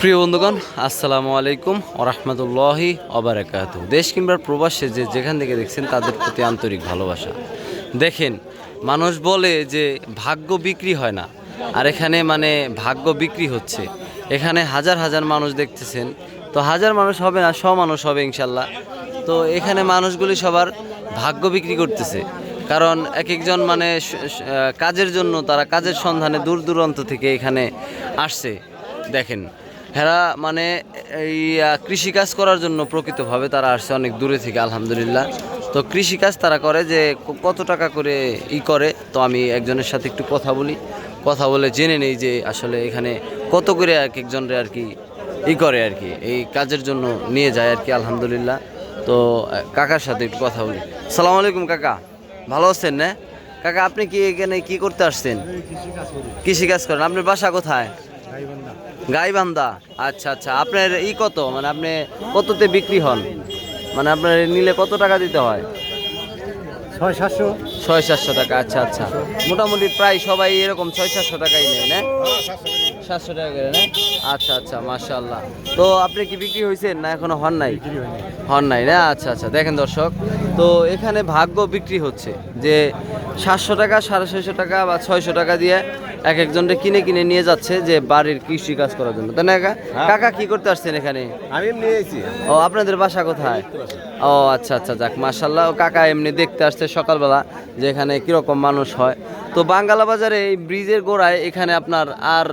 প্রিয় বন্ধুগণ, আসসালামু আলাইকুম ওরহমতুল্লাহি অবরাকাত দেশ কিংবা প্রবাসে যে যেখান থেকে দেখছেন, তাদের প্রতি আন্তরিক ভালোবাসা। দেখেন, মানুষ বলে যে ভাগ্য বিক্রি হয় না। আর এখানে মানে ভাগ্য বিক্রি হচ্ছে। এখানে হাজার হাজার মানুষ দেখতেছেন। তো হাজার মানুষ হবে না শ মানুষ হবে ইনশাল্লাহ তো এখানে মানুষগুলি সবার ভাগ্য বিক্রি করতেছে। কারণ এক একজন মানে কাজের জন্য, তারা কাজের সন্ধানে দূর দূরান্ত থেকে এখানে আসছে। দেখেন হেরা মানে এই কৃষিকাজ করার জন্য প্রকৃতভাবে তারা আসছে অনেক দূরে থেকে আলহামদুলিল্লাহ। তো কৃষিকাজ তারা করে যে কত টাকা করে ই করে তো আমি একজনের সাথে একটু কথা বলি। কথা বলে জেনে নেই যে আসলে এখানে কত করে এক একজনের আর কি ই করে আর কি এই কাজের জন্য নিয়ে যায় আর কি আলহামদুলিল্লাহ। তো কাকার সাথে একটু কথা বলি। সালাম আলাইকুম কাকা। ভালো আছেন না? কাকা আপনি কি এখানে কি করতে আসছেন? কৃষি কাজ করেন। আপনার বাসা কোথায়? গাইবান্ধা? আচ্ছা আচ্ছা। আপনার ই কত? মানে আপনি কততে বিক্রি হন? মানে আপনার নিলে কত টাকা দিতে হয়? ছয় সাতশো। ছয় সাতশো টাকা আচ্ছা আচ্ছা। মোটামুটি প্রায় সবাই এরকম ছয় সাতশো টাকাই নেয় না? সাতশো টাকা করে না? আচ্ছা আচ্ছা মাশাল্লাহ তো আপনি কি বিক্রি হয়েছেন না এখনও হন নাই? হন নাই না? আচ্ছা আচ্ছা দেখেন দর্শক তো এখানে ভাগ্য বিক্রি হচ্ছে যে সাতশো টাকা সাড়ে ছয়শো টাকা বা ছয়শো টাকা দিয়ে এক একজনকে কিনে কিনে নিয়ে যাচ্ছে যে বাড়ির কৃষি কাজ করার জন্য। তাই না কাকা কাকা কি করতে আসছেন এখানে? আমি নিয়ে ও আপনাদের বাসা কোথায়? ও আচ্ছা আচ্ছা যাক মাশাল্লাহ ও কাকা এমনি দেখতে আসছে সকালবেলা যে এখানে কীরকম মানুষ হয়। তো বাঙ্গালা বাজারে এই ব্রিজের গোড়ায় এখানে আপনার আর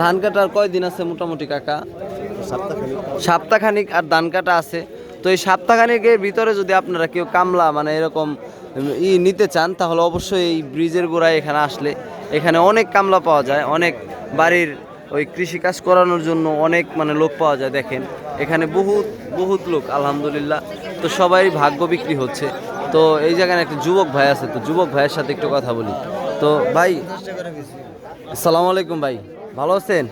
ধান কাটার কয়দিন আছে মোটামুটি কাকা? সপ্তাহখানিক আর ধান কাটা আছে। তো এই সপ্তাহখানিকের ভিতরে যদি আপনারা কেউ কামলা মানে এরকম ই নিতে চান, তাহলে অবশ্যই এই ব্রিজের গোড়ায় এখানে আসলে এখানে অনেক কামলা পাওয়া যায়। অনেক বাড়ির ওই কৃষিকাজ করানোর জন্য অনেক মানে লোক পাওয়া যায়, দেখেন। এখানে বহুত বহুত লোক, আলহামদুলিল্লাহ। তো সবাই ভাগ্য বিক্রি হচ্ছে। তো এই জায়গায় একটা যুবক ভাই আছে, তো যুবক ভাইয়ের সাথে একটু কথা বলি। তো ভাই, আসসালামু আলাইকুম ভাই। ভালো আছেন?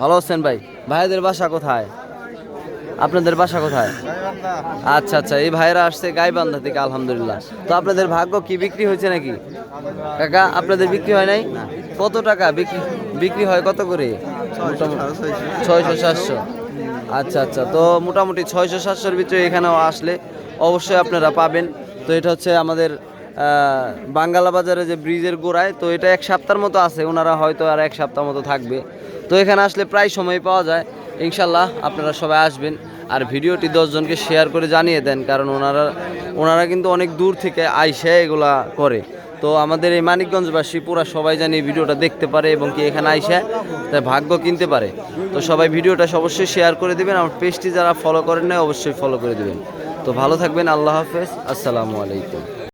ভালো আছেন ভাই। ভাইদের বাসা কোথায়? আপনাদের বাসা কোথায়? আচ্ছা আচ্ছা এই ভাইরা আসছে গাইবান্ধা থেকে, আলহামদুলিল্লাহ। তো আপনাদের ভাগ্য কি, বিক্রি হয়েছে নাকি? কাকা, আপনাদের বিক্রি হয় নাই? কত টাকা বিক্রি বিক্রি হয় কত করে? ছয়শো, সাতশো। আচ্ছা আচ্ছা তো মোটামুটি ছয়শো, সাতশোর ভিতরে এখানেও আসলে অবশ্যই আপনারা পাবেন। তো এটা হচ্ছে আমাদের বাঙ্গালা বাজারে যে ব্রিজের গোড়ায়, তো এটা এক সপ্তাহের মতো আছে, ওনারা হয়তো আর এক সপ্তাহ মতো থাকবে। তো এখানে আসলে প্রায় সময় পাওয়া যায়। ইনশাল্লাহ আপনারা সবাই আসবেন আর ভিডিওটি দশজনকে শেয়ার করে জানিয়ে দেন, কারণ ওনারা ওনারা কিন্তু অনেক দূর থেকে আইসে এগুলা করে। তো আমাদের এই মানিকগঞ্জবাসী পুরা সবাই জানি ভিডিওটা দেখতে পারে এবং কি এখানে আইসে তাই ভাগ্য কিনতে পারে। তো সবাই ভিডিওটা অবশ্যই শেয়ার করে দেবেন, আমার পেজটি যারা ফলো করেন না অবশ্যই ফলো করে দেবেন। তো ভালো থাকবেন, আল্লাহ হাফেজ, আসসালামু আলাইকুম।